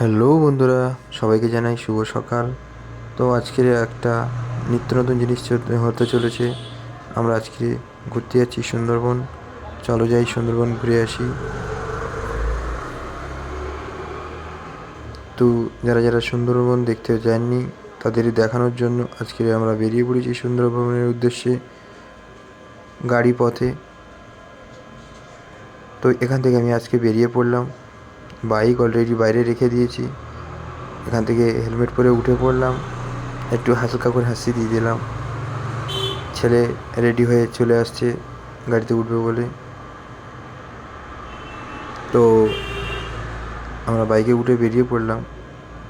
Hello বন্ধুরা, সবাইকে জানাই শুভ সকাল। তো আজকের একটা নিত্য নতুন জিনিস হতে চলেছে। আমরা আজকে ঘুরতে যাচ্ছি সুন্দরবন। চলো যাই সুন্দরবন ঘুরে আসি। তো যারা যারা সুন্দরবন দেখতে যাননি, তাদের দেখানোর জন্য আজকে আমরা বেরিয়ে পড়েছি সুন্দরবনের উদ্দেশ্যে গাড়ি পথে। তো এখান থেকে আমি আজকে বেরিয়ে পড়লাম। বাইক অলরেডি বাইরে রেখে দিয়েছি। এখান থেকে হেলমেট পরে উঠে পড়লাম। একটু হালকা করে হাসি দিয়ে দিলাম। ছেলে রেডি হয়ে চলে আসছে গাড়িতে উঠবে বলে। তো আমরা বাইকে উঠে বেরিয়ে পড়লাম।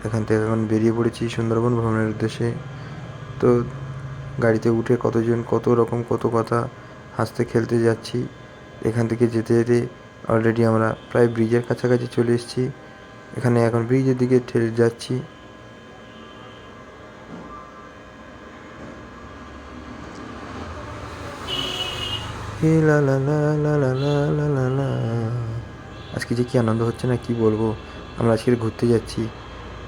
এখান থেকে এখন বেরিয়ে পড়েছি সুন্দরবন ভ্রমণের উদ্দেশ্যে। তো গাড়িতে উঠে কতজন কত রকম কত কথা হাসতে খেলতে যাচ্ছি। এখান থেকে যেতে যেতে অলরেডি আমরা প্রায় ব্রিজের কাছাকাছি চলে এসেছি। এখানে এখন ব্রিজের দিকে ঠেলে যাচ্ছি। আজকে যে কি আনন্দ হচ্ছে না, কি বলব? আমরা আজকে ঘুরতে যাচ্ছি।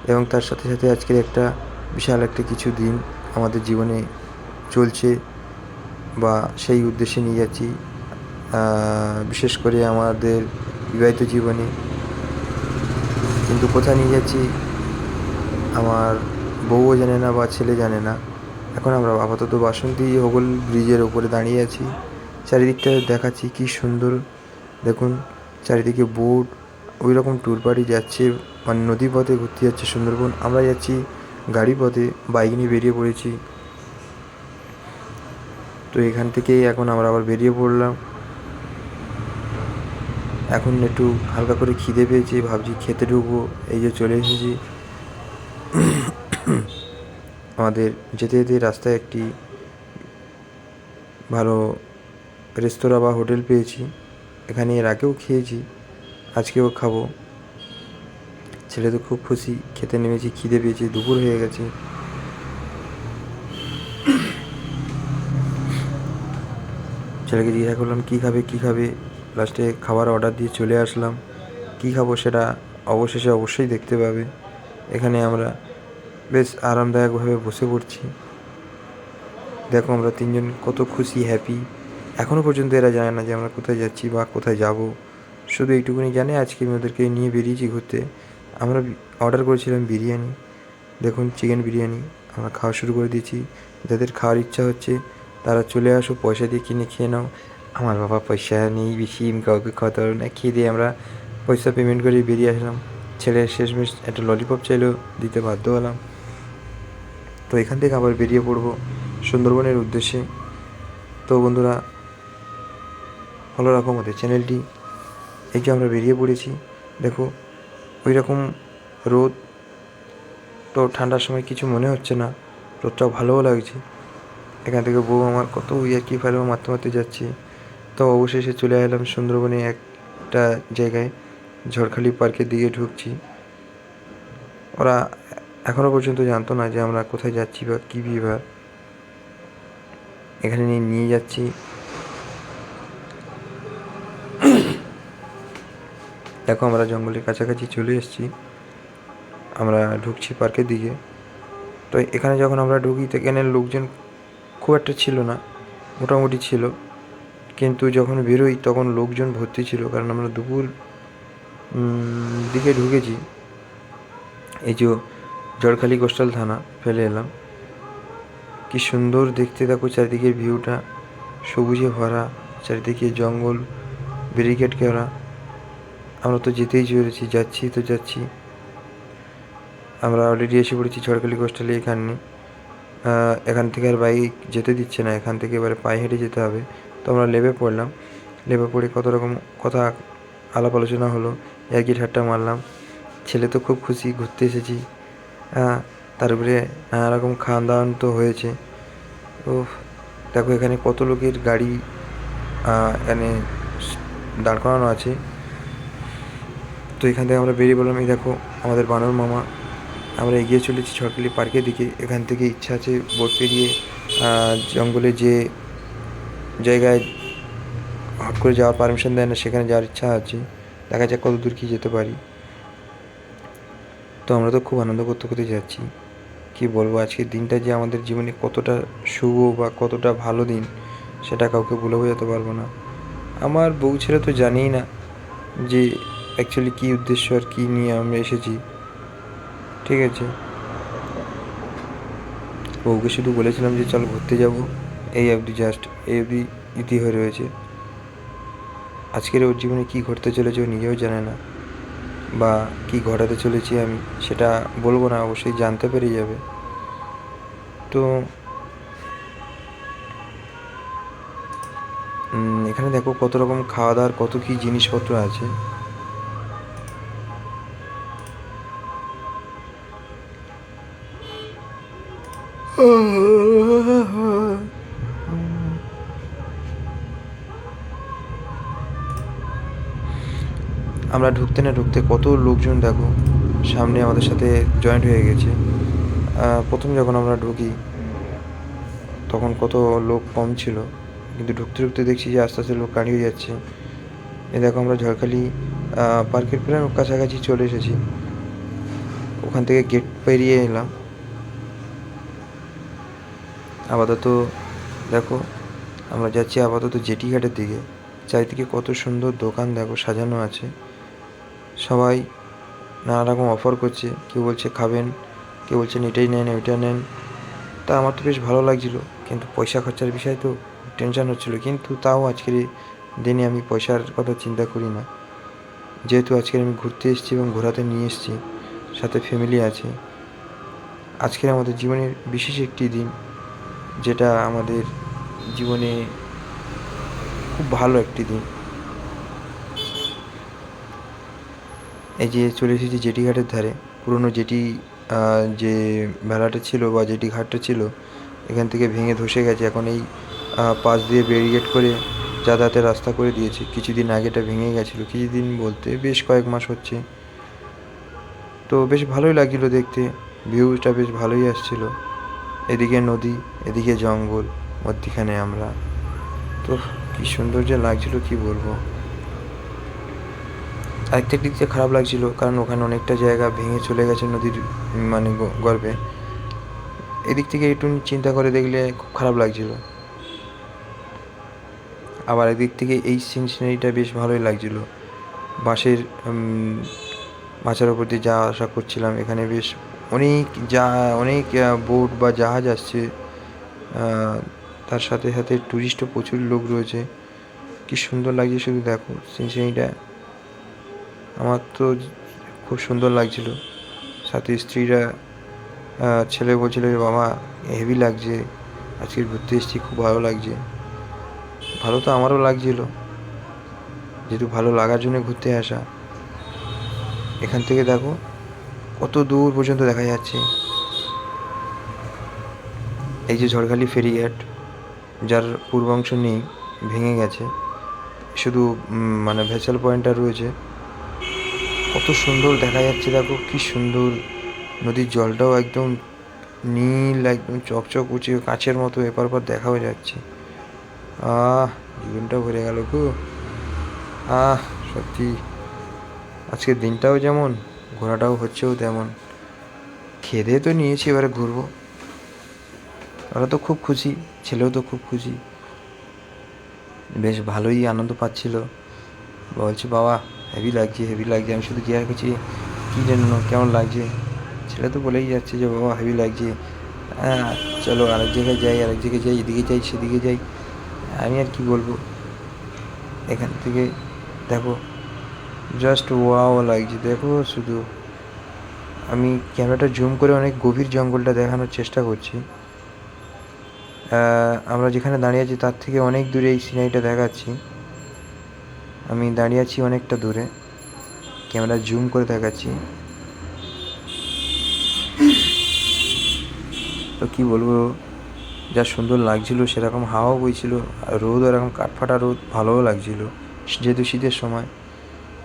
এবং তার সাথে সাথে আজকের একটা বিশাল একটা কিছু দিন আমাদের জীবনে চলছে বা সেই উদ্দেশ্যে নিয়ে যাচ্ছি। বিশেষ করে আমাদের বিবাহিত জীবনে। কিন্তু কোথায় নিয়ে যাচ্ছি? আমার বউও জানে না বা ছেলে জানে না। এখন আমরা আপাতত বাসন্তী হোগল ব্রিজের ওপরে দাঁড়িয়ে আছি। চারিদিকটা দেখাচ্ছি কি সুন্দর। দেখুন, চারিদিকে বোট ওই রকম ট্যুর বাড়ি যাচ্ছে মানে নদী পথে ঘুরতে যাচ্ছে সুন্দরবন। আমরা যাচ্ছি গাড়ি পথে বাইক নিয়ে বেরিয়ে পড়েছি। তো এখান থেকেই এখন আমরা আবার বেরিয়ে পড়লাম। এখন একটু হালকা করে খিদে পেয়েছি, ভাবছি খেতে ঢুকবো। এই যে চলে এসেছি। আমাদের যেতে যেতে রাস্তায় একটি ভালো রেস্তোরাঁ বা হোটেল পেয়েছি। এখানে এর আগেও খেয়েছি, আজকেও খাব। ছেলে তো খুব খুশি, খেতে নেমেছি, খিদে পেয়েছি, দুপুর হয়ে গেছে। ছেলেকে জিজ্ঞাসা করলাম, কী খাবে কী খাবে? লাস্টে খাবার অর্ডার দিয়ে চলে আসলাম। কী খাব সেটা অবশেষে অবশ্যই দেখতে পাবে। এখানে আমরা বেশ আরামদায়কভাবে বসে পড়ছি। দেখো আমরা তিনজন কত খুশি হ্যাপি এখনও পর্যন্ত এরা জানে না যে আমরা কোথায় যাচ্ছি বা কোথায় যাব। শুধু এইটুকুনি জানে, আজকে আমি ওদেরকে নিয়ে বেরিয়েছি ঘুরতে। আমরা অর্ডার করেছিলাম বিরিয়ানি। দেখুন চিকেন বিরিয়ানি। আমরা খাওয়া শুরু করে দিয়েছি। যাদের খাওয়ার ইচ্ছা হচ্ছে, তারা চলে আসো, পয়সা দিয়ে কিনে খেয়ে নাও। আমার বাবা পয়সা নেই বেশি কাউকে খাওয়াতে না। খেয়ে দিয়ে আমরা পয়সা পেমেন্ট করে বেরিয়ে আসলাম। ছেলে শেষমেশ একটা ললিপপ চাইলেও দিতে বাধ্য হলাম। তো এখান থেকে আবার বেরিয়ে পড়ব সুন্দরবনের উদ্দেশ্যে। তো বন্ধুরা, ভালো রাখো আমাদের চ্যানেলটি এই যে আমরা বেরিয়ে পড়েছি, দেখো ওই রকম রোদ। তো ঠান্ডার সময় কিছু মনে হচ্ছে না, রোদটাও ভালোও লাগছে। এখান থেকে বউ আমার কত ইয়ার্কি ফেলেও মারতে মারতে যাচ্ছে। তো অবশেষে চলে এলাম সুন্দরবনে একটা জায়গায়, ঝড়খালি পার্কের দিকে ঢুকছি। ওরা এখনও পর্যন্ত জানতো না যে আমরা কোথায় যাচ্ছি বা কী বিভাগ। এখানে নিয়ে নিয়ে যাচ্ছি। দেখো আমরা জঙ্গলের কাছাকাছি চলে এসেছি। আমরা ঢুকছি পার্কের দিকে। তো এখানে যখন আমরা ঢুকি, তো এখানে লোকজন খুব একটা ছিল না, মোটামুটি ছিল। কিন্তু যখন বেরোই তখন লোকজন ভর্তি ছিল, কারণ আমরা দুপুর দিকে ঢুকেছি। এই যে জড়খালি কোস্টাল থানা, ফেলে এলাম। কি সুন্দর দেখতে দেখো চারিদিকের ভিউটা, সবুজে ভরা, চারিদিকে জঙ্গল, ব্যারিকেড করা। আমরা তো যেতেই চলেছি, যাচ্ছি তো যাচ্ছি। আমরা অলরেডি এসে পড়েছি ঝড়খালি কোস্টালে এখানে। এখান থেকে আর বাইক যেতে দিচ্ছে না, এখান থেকে এবারে পায়ে হেঁটে যেতে হবে। আমরা লেবে পড়লাম। লেবে পড়ে কত রকম কথা আলাপ আলোচনা হলো। একই ঠাট্টা মারলাম। ছেলে তো খুব খুশি, ঘুরতে এসেছি। হ্যাঁ তারপরে নানা রকম খাওয়ান দাওয়ান তো হয়েছে। ও দেখো এখানে কত লোকের গাড়ি এখানে দাঁড় করানো আছে। তো এখান থেকে আমরা বেরিয়ে বললাম এই দেখো, আমাদের বানর মামা। আমরা এগিয়ে চলেছি ছড়কালি পার্কের দিকে। এখান থেকে ইচ্ছা আছে বোট পেরিয়ে জঙ্গলে যে জায়গায় হট করে যাওয়ার পারমিশন দেয় না, সেখানে যাওয়ার ইচ্ছা আছে। দেখা যাক কত দূর কি যেতে পারি। তো আমরা তো খুব আনন্দ করতে করতে যাচ্ছি। কি বলব, আজকের দিনটা যে আমাদের জীবনে কতটা শুভ বা কতটা ভালো দিন, সেটা কাউকে বলে বোঝাতে পারব না। আমার বউ ছেলে তো জানেই না যে অ্যাকচুয়ালি কী উদ্দেশ্য আর কী নিয়ে আমরা এসেছি। ঠিক আছে? বউকে শুধু বলেছিলাম যে চল ঘুরতে যাব। এই অবধি জাস্ট এই অবধি ইতি হয়ে রয়েছে। আজকের ওর জীবনে কী ঘটতে চলেছে ও নিজেও জানে না। বা কী ঘটাতে চলেছি আমি সেটা বলব না, অবশ্যই জানতে পেরে যাবে। তো এখানে দেখো কত রকম খাওয়া দাওয়ার কত কী জিনিসপত্র আছে। আমরা ঢুকতে না ঢুকতে কত লোকজন দেখো, সামনে আমাদের সাথে জয়েন্ট হয়ে গেছে। প্রথম যখন আমরা ঢুকি, তখন কত লোক কম ছিল। কিন্তু ঢুকতে ঢুকতে দেখছি যে আস্তে আস্তে লোক কাটিয়ে যাচ্ছে। এ দেখো আমরা ঝড়খালি পার্কের প্রায় কাছাকাছি চলে এসেছি। ওখান থেকে গেট পেরিয়ে এলাম। আপাতত দেখো, আমরা যাচ্ছি আপাতত জেটি ঘাটের দিকে। চারিদিকে কত সুন্দর দোকান দেখো, সাজানো আছে। সবাই নানা রকম অফার করছে। কেউ বলছে খাবেন, কেউ বলছেন এটাই নেন, ওইটা নেন। তা আমার তো বেশ ভালো লাগছিল, কিন্তু পয়সা খরচার বিষয় তো টেনশন হচ্ছিল। কিন্তু তাও আজকের দিনে আমি পয়সার কথা চিন্তা করি না। যেহেতু আজকের আমি ঘুরতে এসেছি এবং ঘোরাতে নিয়ে এসেছি, সাথে ফ্যামিলি আছে। আজকের আমাদের জীবনের বিশেষ একটি দিন, যেটা আমাদের জীবনে খুব ভালো একটি দিন। এই যে চলে এসেছি জেটি ঘাটের ধারে, পুরনো জেটি যে মেলাটা ছিল বা জেটি ঘাটটা ছিল, এখান থেকে ভেঙে ধসে গেছে। এখন এই পাশ দিয়ে ব্যারিকেড করে যাতায়াতের রাস্তা করে দিয়েছে। কিছুদিন আগে এটা ভেঙে গেছিল। কিছুদিন বলতে বেশ কয়েক মাস হচ্ছে। তো বেশ ভালোই লাগছিল দেখতে। ভিউটা বেশ ভালোই আসছিল। এদিকে নদী, এদিকে জঙ্গল, মধ্যিখানে আমরা। তো কি সুন্দর যে লাগছিল, কি বলব? আরেকটা দিক দিয়ে খারাপ লাগছিল কারণ ওখানে অনেকটা জায়গা ভেঙে চলে গেছে নদীর মানে গর্ভে। এদিক থেকে একটু চিন্তা করে দেখলে খুব খারাপ লাগছিল। আবার এদিক থেকে এই সিন সিনারিটা বেশ ভালোই লাগছিল। উম, মাছের ওপর দিয়ে যাওয়া আসা করছিলাম। এখানে বেশ অনেক যা অনেক বোট বা জাহাজ আসছে। তার সাথে সাথে টুরিস্টও প্রচুর লোক রয়েছে। কি সুন্দর লাগছে শুধু দেখো সিনসিনারিটা। আমার তো খুব সুন্দর লাগছিল। সাথে স্ত্রীরা ছেলে বলছিল বাবা হেভি লাগছে। আজকে ঘুরতে এসেছি, খুব ভালো লাগছে। ভালো তো আমারও লাগছিল। যেহেতু ভালো লাগার জন্য ঘুরতে আসা। এখান থেকে দেখো, কত দূর পর্যন্ত দেখা যাচ্ছে। এই যে ঝড়খালি ফেরিঘাট, যার পূর্বাংশ নেই, ভেঙে গেছে। শুধু মানে ভেসেল পয়েন্টটা রয়েছে। কত সুন্দর দেখা যাচ্ছে, দেখো কি সুন্দর। নদীর জলটাও একদম নীল, একদম চকচক উঁচে, কাচের মতো, এপার ওপার দেখাও যাচ্ছে। আহ, জীবনটা ভরে গেল গো। আহ, সত্যি। আজকের দিনটাও যেমন, ঘোরাটাও হচ্ছেও তেমন। খেদে তো নিয়েছি, এবারে ঘুরবো। ওরা তো খুব খুশি, ছেলেও তো খুব খুশি। বেশ ভালোই আনন্দ পাচ্ছিল। বলছি, বাবা হেভি লাগছে হেভি লাগছে। আমি শুধু জিজ্ঞাসা করছি, কী জন্য? কেমন লাগছে? ছেলে তো বলেই যাচ্ছে যে, বাবা হেভি লাগছে। হ্যাঁ চলো আরেক জায়গায় যাই, আরেক জায়গায় যাই, এদিকে যাই, সেদিকে যাই। আমি আর কি বলব? এখান থেকে, দেখো জাস্ট ওয়াও লাগছে। দেখো শুধু, আমি ক্যামেরাটা জুম করে অনেক গভীর জঙ্গলটা দেখানোর চেষ্টা করছি। আমরা যেখানে দাঁড়িয়ে আছি, তার থেকে অনেক দূরে এই সিনারিটা দেখাচ্ছি। আমি দাঁড়িয়ে আছি অনেকটা দূরে। ক্যামেরা জুম করে দেখাচ্ছি। তো কি বলব, যা সুন্দর লাগছিল সেরকম হাওয়াও বইছিল, আর রোদ এরকম কাঠফাটা রোদ, ভালোও লাগছিল। যেহেতু শীতের সময়,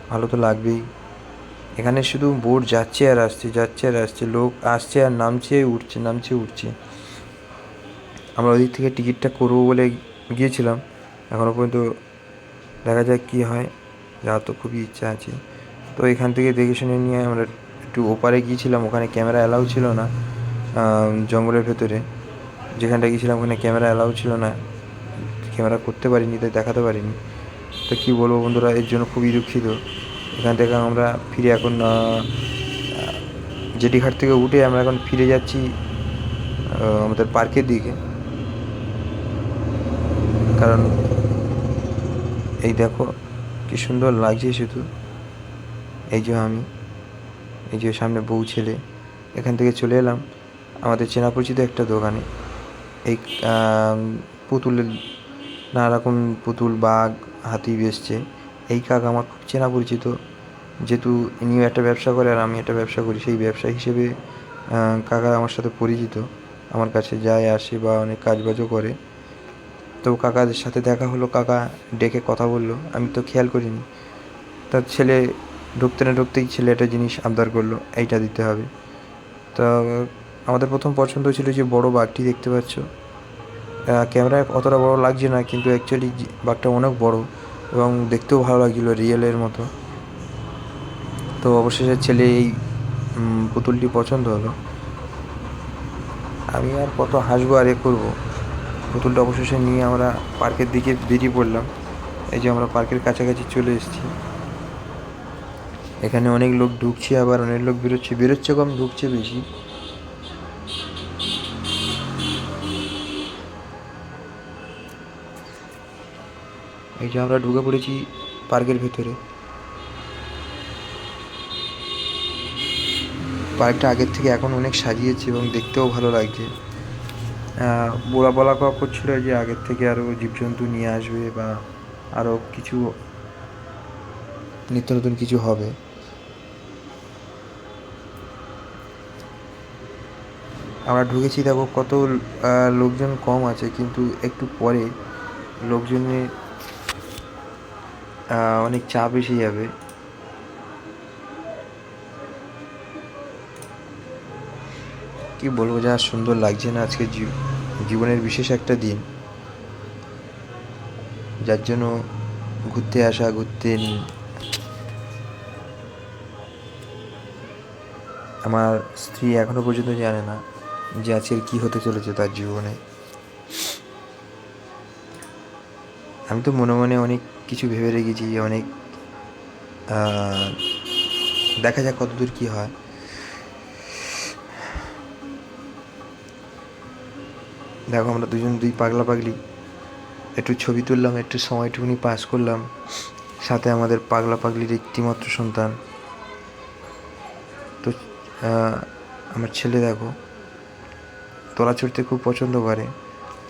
ভালো তো লাগবেই। এখানে শুধু বোট যাচ্ছে আর আসছে, যাচ্ছে আর আসছে, লোক আসছে আর নামছে, উঠছে নামছে, উঠছে। আমরা ওদিক থেকে টিকিটটা করব বলে গিয়েছিলাম। এখনও পর্যন্ত দেখা যাক কী হয়। যাওয়ার তো খুবই ইচ্ছা আছে। তো এখান থেকে দেখে শুনে নিয়ে আমরা একটু ওপারে গিয়েছিলাম ওখানে ক্যামেরা অ্যালাউ ছিল না জঙ্গলের ভেতরে। যেখানটা গিয়েছিলাম ওখানে ক্যামেরা অ্যালাউ ছিল না। ক্যামেরা করতে পারিনি তাই দেখাতে পারিনি। তো কী বলব বন্ধুরা এর জন্য খুবই দুঃখিত। এখান থেকে আমরা ফিরে এখন আহ, জেটিঘাট থেকে উঠে আমরা এখন ফিরে যাচ্ছি আমাদের পার্কের দিকে। কারণ এই দেখো, কি সুন্দর লাগছে শুধু। এই যে আমি, এই যে সামনে বউ ছেলে, এখান থেকে চলে এলাম আমাদের চেনা পরিচিত একটা দোকানে। এই পুতুলের নানা রকম পুতুল, বাঘ, হাতি বেচছে। এই কাক আমার খুব চেনা পরিচিত, যেহেতু ইনিও একটা ব্যবসা করে আর আমি একটা ব্যবসা করি, সেই ব্যবসা হিসেবে কাকা আমার সাথে পরিচিত। আমার কাছে যায়, আসে বা অনেক কাজবাজও করে। তো কাকাদের সাথে দেখা হলো, কাকা ডেকে কথা বলল। আমি তো খেয়াল করিনি। তার ছেলে ঢুকতে না ঢুকতেই ছেলে একটা জিনিস আবদার করল, এইটা দিতে হবে। তা আমাদের প্রথম পছন্দ ছিল যে বড় বাঘটি দেখতে পাচ্ছ। ক্যামেরায় অতটা বড় লাগছে না, কিন্তু অ্যাকচুয়ালি বাঘটা অনেক বড় এবং দেখতেও ভালো লাগছিল রিয়েলের মতো। তো অবশেষে ছেলে এই পুতুলটি পছন্দ হলো। আমি আর কত হাসবো আর এ করব। পুতুলটা অবশেষে নিয়ে আমরা পার্কের দিকে বেরিয়ে পড়লাম। এই যে আমরা পার্কের কাছাকাছি চলে এসেছি। এখানে অনেক লোক ঢুকছে, আবার অনেক লোক বেরোচ্ছে। বেরোচ্ছে কম, ঢুকছে বেশি। এই যে আমরা ঢুকে পড়েছি পার্কের ভেতরে। পার্কটা আগের থেকে এখন অনেক সাজিয়েছে এবং দেখতেও ভালো লাগছে। বলা বলা কওয়া করছিল যে আগের থেকে আরও জীবজন্তু নিয়ে আসবে বা আরও কিছু নিত্য নতুন কিছু হবে। আমরা ঢুকেছি, দেখো কত লোকজন কম আছে, কিন্তু একটু পরে লোকজনের অনেক চাপ এসে যাবে। কি বলব, যা সুন্দর লাগছে না আজকে জীব- জীবনের বিশেষ একটা দিন। যার জন্য ঘুরতে আসা, ঘুরতে আমার স্ত্রী এখনও পর্যন্ত জানে না যে আজকের কি হতে চলেছে তার জীবনে। আমি তো মনে মনে অনেক কিছু ভেবে রেখেছি অনেক দেখা যাক কতদূর কি হয়। দেখো আমরা দুজন দুই পাগলা পাগলি। একটু ছবি তুললাম, একটু সময়টুকুনি পাস করলাম। সাথে আমাদের পাগলা পাগলির একটিমাত্র সন্তান। তো আমার ছেলে দেখো, দোলা চড়তে খুব পছন্দ করে।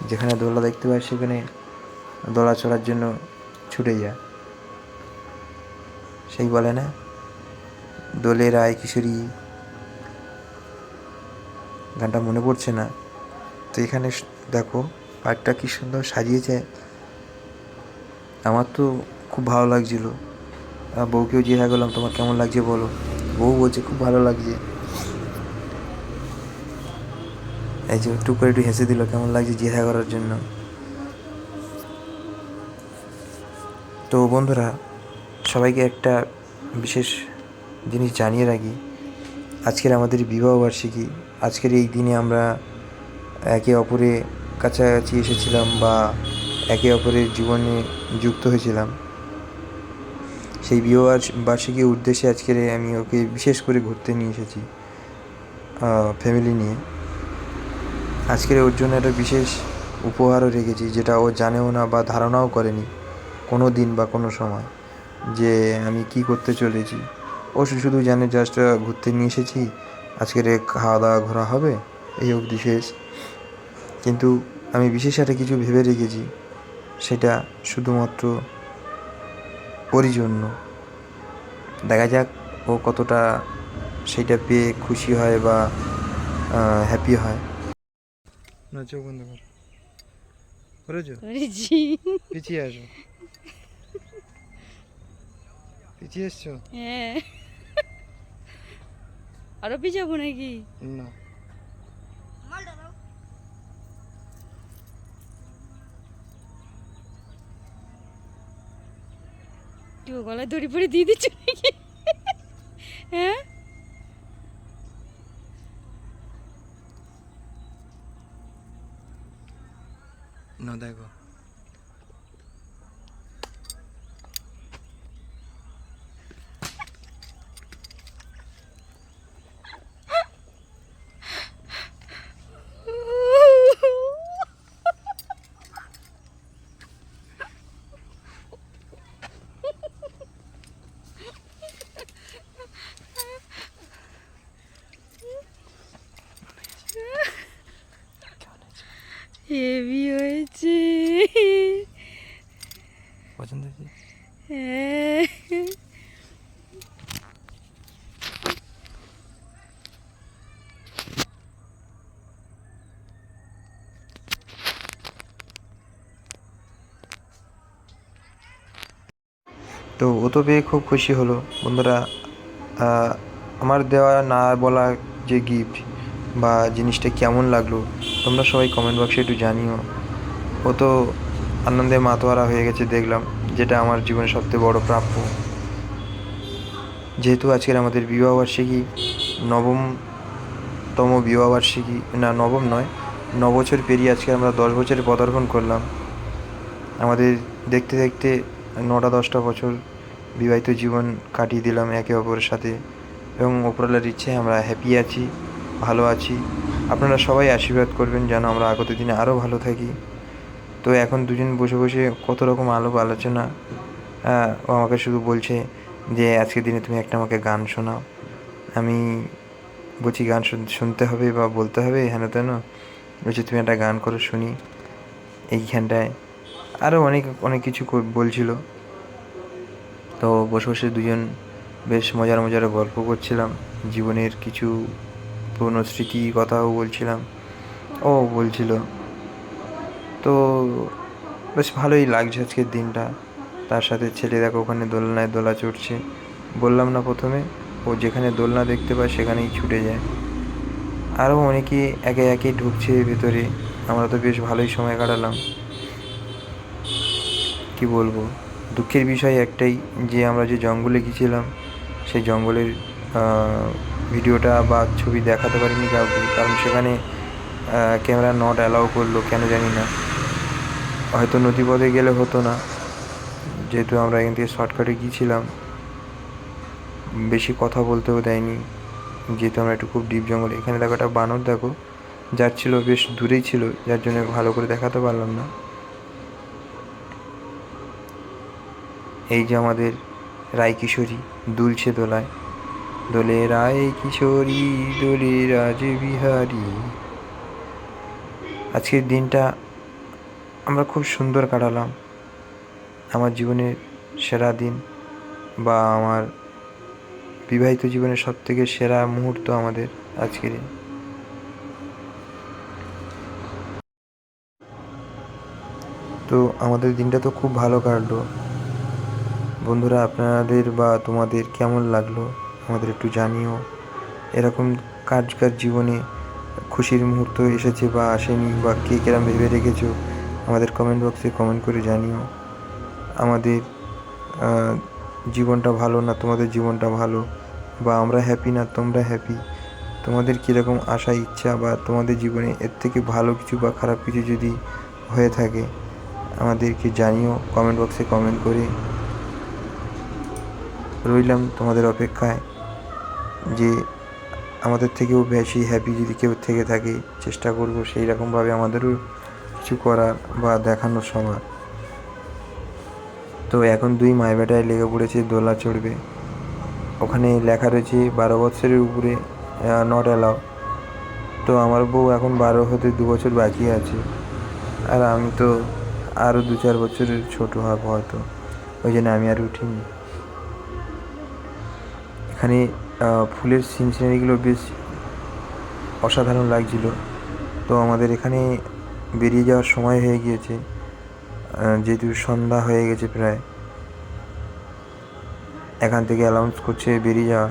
যেখানে দোলা দেখতে পায় সেখানে দোলা চড়ার জন্য ছুটে যায়। সেই বলে না দোলে রায় কিশোরী। গানটা মনে পড়ছে না। তো এখানে দেখো পার্কটা কি সুন্দর সাজিয়েছে। আমার তো খুব ভালো লাগছিল। বউকেও জিজ্ঞাসা করলাম, তোমার কেমন লাগছে বলো? বউ বলছে, খুব ভালো লাগছে। এই যে একটু করে একটু হেসে দিল, কেমন লাগছে জিজ্ঞাসা করার জন্য? তো বন্ধুরা, সবাইকে একটা বিশেষ জিনিস জানিয়ে রাখি। আজকের আমাদের বিবাহ বার্ষিকী, আজকের এই দিনে আমরা একে অপরে কাছাকাছি এসেছিলাম বা একে অপরের জীবনে যুক্ত হয়েছিলাম। সেই বিবাহ বার্ষিকীর উদ্দেশ্যে আজকের আমি ওকে বিশেষ করে ঘুরতে নিয়ে এসেছি ফ্যামিলি নিয়ে। আজকের ওর জন্য একটা বিশেষ উপহারও রেখেছি, যেটা ও জানেও না বা ধারণাও করেনি কোনো দিন বা কোনো সময় যে আমি কি করতে চলেছি। ও শুধু জানে জাস্ট ঘুরতে নিয়ে এসেছি, আজকের খাওয়া দাওয়া ঘোরা হবে, এই অবধি শেষ। কিন্তু আমি বিশেষ একটা কিছু ভেবে রেখেছি। সেটা শুধুমাত্র ওরই জন্য। দেখা যাক ও কতটা সেটা পেয়ে খুশি হয় বা হ্যাপি হয়। না চোখ বন্ধ কর। করেছ? পিছিয়ে আসো পিছিয়ে এসছো? হ্যাঁ। আরও পিছাবো নাকি? না। একটু গলায় দড়ি পরে দিয়ে দিচ্ছ নাকি? হ্যাঁ? No, দেখো। তো ও তো পেয়ে খুব খুশি হলো। বন্ধুরা আমার দেওয়া না বলা যে গিফট বা জিনিসটা কেমন লাগল, তোমরা সবাই কমেন্ট বক্সে একটু জানিও। ও তো আনন্দে মাতোয়ারা হয়ে গেছে, দেখলাম, যেটা আমার জীবনের সবচেয়ে বড় প্রাপ্য। যেহেতু আজকের আমাদের বিবাহবার্ষিকী, নবমতম বিবাহবার্ষিকী, না, নবম নয়, নবছর পেরিয়ে আজকে আমরা দশ বছরে পদার্পণ করলাম। আমাদের দেখতে দেখতে নটা দশটা বছর বিবাহিত জীবন কাটিয়ে দিলাম একে অপরের সাথে এবং ওপরওয়ালার ইচ্ছে আমরা হ্যাপি আছি, ভালো আছি। আপনারা সবাই আশীর্বাদ করবেন যেন আমরা আগত দিনে আরও ভালো থাকি। তো এখন দুজন বসে বসে কত রকম আলোপ আলোচনা ও আমাকে শুধু বলছে যে আজকের দিনে তুমি একটা আমাকে গান শোনাও। আমি বলছি, গান শুন- শুনতে হবে বা বলতে হবে? হেন তেন বলছি, তুমি একটা গান করো, শুনি। এইখানটায় আরও অনেক অনেক কিছু বলছিল। তো বসে বসে দুজন বেশ মজার মজার গল্প করছিলাম। জীবনের কিছু পুরনো স্মৃতি কথাও বলছিলাম। ও বলছিল, তো বেশ ভালোই লাগছে আজকের দিনটা। তার সাথে ছেলে দেখো, ওখানে দোলনায় দোলা চড়ছে। বললাম, না, প্রথমে ও যেখানে দোলনা দেখতে পায়, সেখানেই ছুটে যায়। আরও অনেকে একে একে ঢুকছে ভেতরে। আমরা তো বেশ ভালোই সময় কাটালাম। কি বলব? দুঃখের বিষয় একটাই যে আমরা যে জঙ্গলে গিয়েছিলাম, সেই জঙ্গলের ভিডিওটা বা ছবি দেখাতে পারিনি কাউকে, কারণ সেখানে ক্যামেরা নট অ্যালাউ করল, কেন জানি না। হয়তো নদীপথে গেলে হতো না। যেহেতু আমরা এখান থেকে শর্টকাটে গিয়েছিলাম, বেশি কথা বলতেও দেয়নি। যেহেতু আমরা একটু খুব ডিপ জঙ্গল, এখানে দেখো একটা বানর দেখো যাচ্ছিল বেশ দূরেই ছিল, যার জন্য ভালো করে দেখাতে পারলাম না। এই যে আমাদের রায় কিশোরী দুলছে দোলায়। দোলে রায় কিশোরী দোলে রাজ বিহারী আজকের দিনটা আমরা খুব সুন্দর কাটালাম। আমার জীবনের সেরা দিন বা আমার বিবাহিত জীবনের সব থেকে সেরা মুহূর্ত আমাদের আজকের এই। তো আমাদের দিনটা তো খুব ভালো কাটলো। বন্ধুরা, আপনাদের বা তোমাদের কেমন লাগল? আমাদের একটু জানিও। এরকম কাজ কাজ জীবনে খুশির মুহূর্ত এসেছে বা আসেনি বা কে কেরম ভেবে রেখেছো, আমাদের কমেন্ট বক্সে কমেন্ট করে জানিও। আমাদের জীবনটা ভালো না তোমাদের জীবনটা ভালো? বা আমরা হ্যাপি না তোমরা হ্যাপি তোমাদের কীরকম আশা, ইচ্ছা বা তোমাদের জীবনে এর থেকে ভালো কিছু বা খারাপ কিছু যদি হয়ে থাকে, আমাদেরকে জানিও। কমেন্ট বক্সে কমেন্ট করে। রইলাম তোমাদের অপেক্ষায় যে আমাদের থেকেও বেশি হ্যাপি যদি কেউ থেকে থাকে, চেষ্টা করব সেই রকমভাবে আমাদেরও কিছু করার বা দেখানোর সবার তো এখন দুই মাই বেটায় লেগে পড়েছে, দোলা চড়বে। ওখানে লেখা রয়েছে, বারো বছরের উপরে নট অ্যালাউ তো আমার বউ এখন বারো হতে দু বছর বাকি আছে। আর আমি তো আরও দু চার বছরের ছোটো হব হয়তো। ওই জন্য আমি আর উঠিনি। এখানে ফুলের সিন সিনারিগুলো বেশ অসাধারণ লাগছিল। তো আমাদের এখানে বেরিয়ে যাওয়ার সময় হয়ে গিয়েছে। যেহেতু সন্ধ্যা হয়ে গেছে প্রায়। এখান থেকে অ্যালাউন্স করছে বেরিয়ে যাওয়া।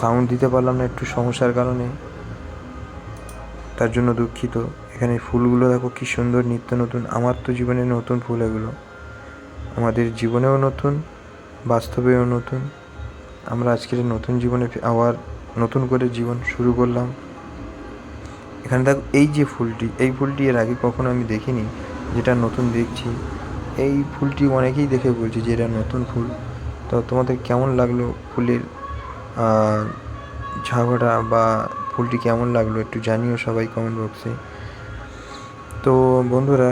সাউন্ড দিতে পারলাম না একটু সমস্যার কারণে। তার জন্য দুঃখিত। এখানে ফুলগুলো দেখো কি সুন্দর নিত্য নতুন। আমার তো জীবনে নতুন ফুল এগুলো। আমাদের জীবনেও নতুন, বাস্তবেও নতুন। আমরা আজকের নতুন জীবনে আবার নতুন করে জীবন শুরু করলাম। এখানে দেখো, এই যে ফুলটি, এই ফুলটি এর আগে কখনো আমি দেখিনি, যেটা নতুন দেখছি। এই ফুলটি অনেকেই দেখে বলছে যে এটা নতুন ফুল। তো তোমাদের কেমন লাগল ফুলের ঝাগড়া বা ফুলটি কেমন লাগল একটু জানিও সবাই কমেন্ট বক্সে তো বন্ধুরা,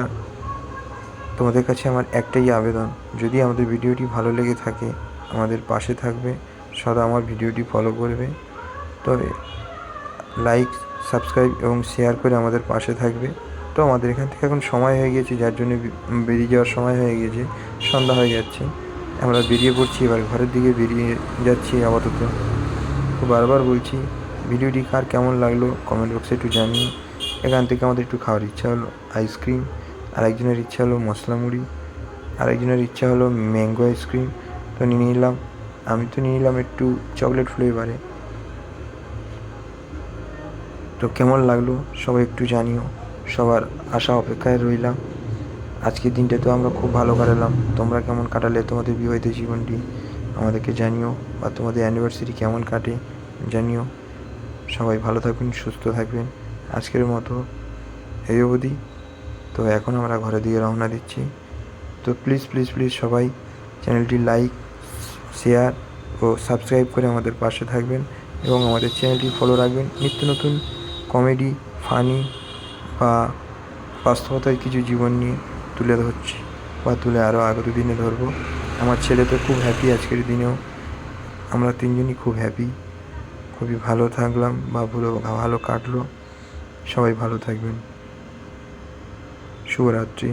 তোমাদের কাছে আমার একটাই আবেদন। যদি আমাদের ভিডিওটি ভালো লেগে থাকে, আমাদের পাশে থাকবে। সদা আমার ভিডিওটি ফলো করবে। তবে লাইক সাবস্ক্রাইব এবং শেয়ার করে আমাদের পাশে থাকবে। তো আমাদের এখান থেকে এখন সময় হয়ে গেছে যার জন্য বেরিয়ে যাওয়ার সময় হয়ে গেছে সন্ধ্যা হয়ে যাচ্ছে। আমরা বেরিয়ে পড়ছি, এবার ঘরের দিকে বেরিয়ে যাচ্ছি আপাতত। তো বারবার বলছি, ভিডিওটি কার কেমন লাগল কমেন্ট বক্সে একটু জানিয়ে। এখান থেকে আমাদের একটু খাওয়ার ইচ্ছা হলো আইসক্রিম আরেকজনের ইচ্ছা হলো মশলা মুড়ি, আরেকজনের ইচ্ছা হলো ম্যাঙ্গো আইসক্রিম তো নিয়ে নিলাম। আমি তো নিয়ে নিলাম একটু চকলেট ফ্লেভারে তো কেমন লাগল? সবাই একটু জানিও। সবার আশা অপেক্ষায় রইলাম। আজকের দিনটা তো আমরা খুব ভালো কাটালাম। তোমরা কেমন কাটালে তোমাদের বিবাহিত জীবনটি? আমাদেরকে জানিও। বা তোমাদের অ্যানিভার্সারি কেমন কাটে? জানিও। সবাই ভালো থাকবেন, সুস্থ থাকবেন। আজকের মতো এই অবধি। তো এখন আমরা ঘরে দিয়ে রওনা দিচ্ছি। তো প্লিজ প্লিজ প্লিজ সবাই চ্যানেলটি লাইক শেয়ার ও সাবস্ক্রাইব করে আমাদের পাশে থাকবেন এবং আমাদের চ্যানেলটি ফলো রাখবেন। নিত্য নতুন কমেডি, ফানি বা বাস্তবতার কিছু জীবন নিয়ে তুলে ধরছি বা তুলে আরও আগত দিনে ধরবো। আমার ছেলে তো খুব হ্যাপি আজকের দিনেও। আমরা তিনজনই খুব হ্যাপি খুবই ভালো থাকলাম বা ভালো ভালো কাটলো। সবাই ভালো থাকবেন। শুভরাত্রি।